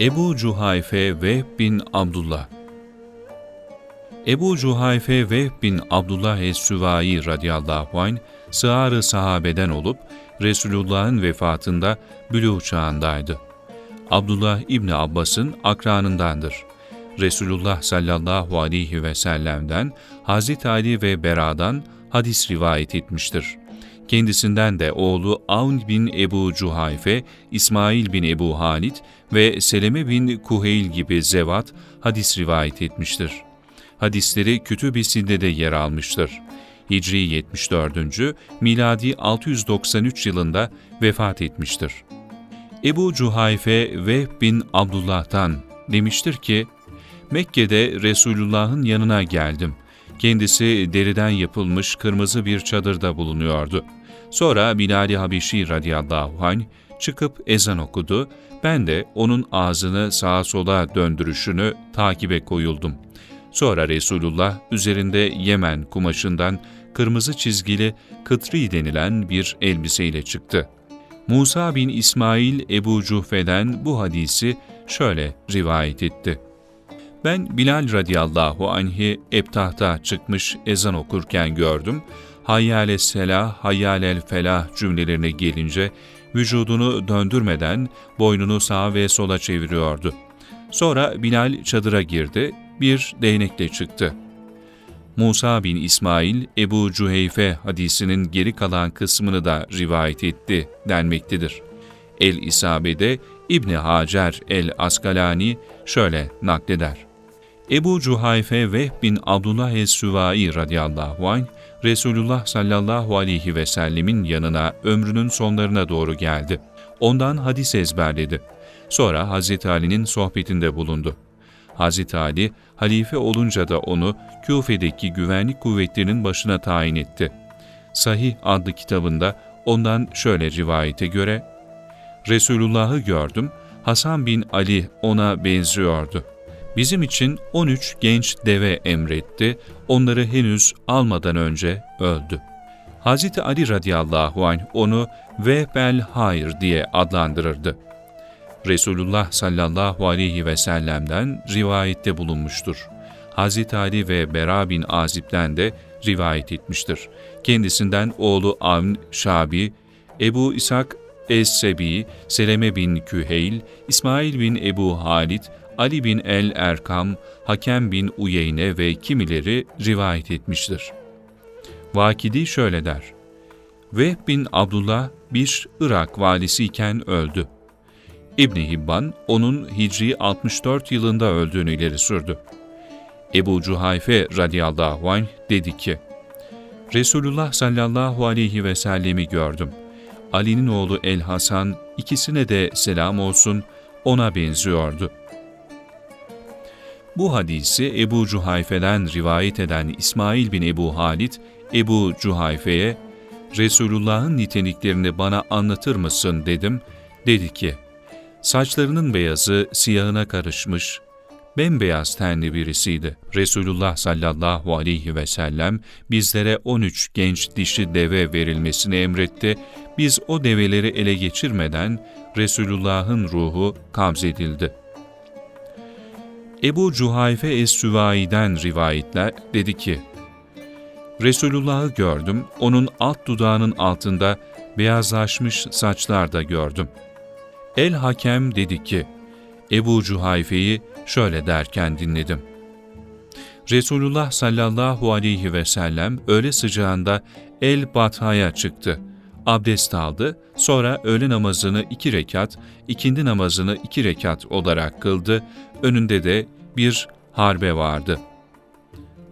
Ebu Cuhayfe Vehb bin Abdullah Ebu Cuhayfe Vehb bin Abdullah Es-Süvai radıyallahu anh, sığarı sahabeden olup Resulullah'ın vefatında bülûğ çağındaydı. Abdullah İbni Abbas'ın akranındandır. Resulullah sallallahu aleyhi ve sellem'den Hazreti Ali ve Bera'dan hadis rivayet etmiştir. Kendisinden de oğlu Avn bin Ebu Cuhayfe, İsmail bin Ebu Halit ve Seleme bin Kuheyl gibi zevat hadis rivayet etmiştir. Hadisleri Kütüb-i Sinde'de yer almıştır. Hicri 74. miladi 693 yılında vefat etmiştir. Ebu Cuhayfe ve bin Abdullah'tan demiştir ki, Mekke'de Resulullah'ın yanına geldim. Kendisi deriden yapılmış kırmızı bir çadırda bulunuyordu. Sonra Bilal-i Habeşi radıyallahu anh çıkıp ezan okudu. Ben de onun ağzını sağa sola döndürüşünü takibe koyuldum. Sonra Resulullah üzerinde Yemen kumaşından kırmızı çizgili kıtri denilen bir elbiseyle çıktı. Musa bin İsmail Ebu Cuhfe'den bu hadisi şöyle rivayet etti. Ben Bilal radıyallahu anh'i ebtahta çıkmış ezan okurken gördüm. Hayyâle selah, hayyâlel felah cümlelerine gelince vücudunu döndürmeden boynunu sağa ve sola çeviriyordu. Sonra Bilal çadıra girdi, bir değnekle çıktı. Musa bin İsmail, Ebu Cüheyfe hadisinin geri kalan kısmını da rivayet etti denmektedir. El-İsabe'de İbni Hacer el-Askalani şöyle nakleder. Ebu Cuhayfe Vehb bin Abdullah es-Süvai radıyallahu anh, Resulullah sallallahu aleyhi ve sellemin yanına ömrünün sonlarına doğru geldi. Ondan hadis ezberledi. Sonra Hazreti Ali'nin sohbetinde bulundu. Hazreti Ali, halife olunca da onu Küfe'deki güvenlik kuvvetlerinin başına tayin etti. Sahih adlı kitabında ondan şöyle rivayete göre, Resulullah'ı gördüm, Hasan bin Ali ona benziyordu. Bizim için 13 genç deve emretti, onları henüz almadan önce öldü. Hazreti Ali radıyallahu anh onu Vehbel Hayr diye adlandırırdı. Resulullah sallallahu aleyhi ve sellem'den rivayette bulunmuştur. Hazreti Ali ve Bera bin Azib'den de rivayet etmiştir. Kendisinden oğlu Avn Şabi, Ebu İshak Es-Sebi, Seleme bin Küheyl, İsmail bin Ebu Halit, Ali bin el-Erkam, Hakem bin Uyeyne ve kimileri rivayet etmiştir. Vakidi şöyle der. Vehb bin Abdullah bir Irak valisiyken öldü. İbni Hibban onun Hicri 64 yılında öldüğünü ileri sürdü. Ebu Cuhayfe radıyallahu anh dedi ki, Resulullah sallallahu aleyhi ve sellemi gördüm. Ali'nin oğlu El-Hasan ikisine de selam olsun ona benziyordu. Bu hadisi Ebu Cuhayfe'den rivayet eden İsmail bin Ebu Halit, Ebu Cuhayfe'ye, Resulullah'ın niteliklerini bana anlatır mısın dedim. Dedi ki, saçlarının beyazı siyahına karışmış, bembeyaz tenli birisiydi. Resulullah sallallahu aleyhi ve sellem bizlere 13 genç dişi deve verilmesini emretti. Biz o develeri ele geçirmeden Resulullah'ın ruhu kabzedildi. Ebu Cuhayfe Es-Süvai'den rivayetler dedi ki, Resulullah'ı gördüm, onun alt dudağının altında beyazlaşmış saçlar da gördüm. El-Hakem dedi ki, Ebu Cuhayfe'yi şöyle derken dinledim. Resulullah sallallahu aleyhi ve sellem öğle sıcağında El-Batha'ya çıktı. Abdest aldı, sonra öğle namazını iki rekat, ikindi namazını iki rekat olarak kıldı, önünde de bir harbe vardı.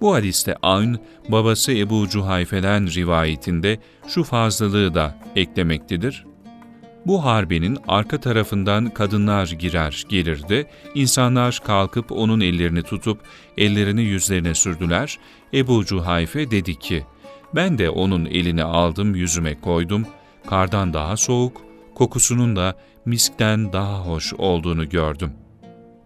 Bu hadiste Ayn, babası Ebu Cuhayfe'den rivayetinde şu fazlalığı da eklemektedir. Bu harbenin arka tarafından kadınlar girer gelirdi, insanlar kalkıp onun ellerini tutup ellerini yüzlerine sürdüler. Ebu Cuhayfe dedi ki, ben de onun elini aldım yüzüme koydum, kardan daha soğuk, kokusunun da miskten daha hoş olduğunu gördüm.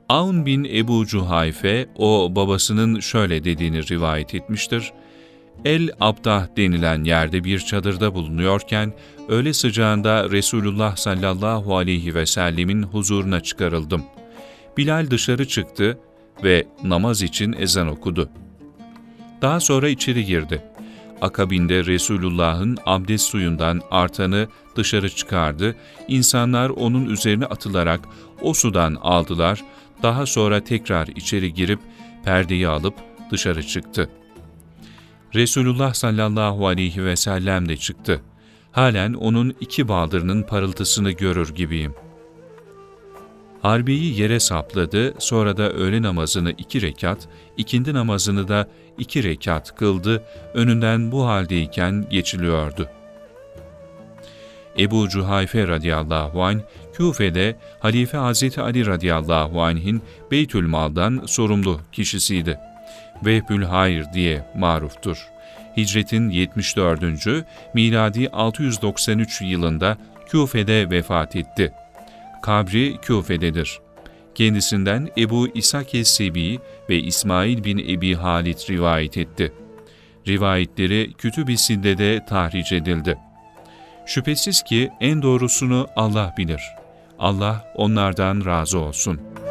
Aun bin Ebu Cuhayfe o babasının şöyle dediğini rivayet etmiştir. El Abdah denilen yerde bir çadırda bulunuyorken öğle sıcağında Resulullah sallallahu aleyhi ve sellemin huzuruna çıkarıldım. Bilal dışarı çıktı ve namaz için ezan okudu. Daha sonra içeri girdi. Akabinde Resulullah'ın abdest suyundan artanı dışarı çıkardı. İnsanlar onun üzerine atılarak o sudan aldılar. Daha sonra tekrar içeri girip perdeyi alıp dışarı çıktı. Resulullah sallallahu aleyhi ve sellem de çıktı. Halen onun iki baldırının parıltısını görür gibiyim. Harbiyi yere sapladı, sonra da öğle namazını iki rekat, ikindi namazını da iki rekat kıldı, önünden bu haldeyken geçiliyordu. Ebu Cuhayfe radıyallahu anh, Küfe'de Halife Hazreti Ali radıyallahu anh'in Beytülmal'dan sorumlu kişisiydi. Vehbül Hayr diye maruftur. Hicretin 74. miladi 693 yılında Küfe'de vefat etti. Kabri Küfe'dedir. Kendisinden Ebu İshak Es-Sebi ve İsmail bin Ebi Halit rivayet etti. Rivayetleri Kütüb-i Sidde'de tahric edildi. Şüphesiz ki en doğrusunu Allah bilir. Allah onlardan razı olsun.''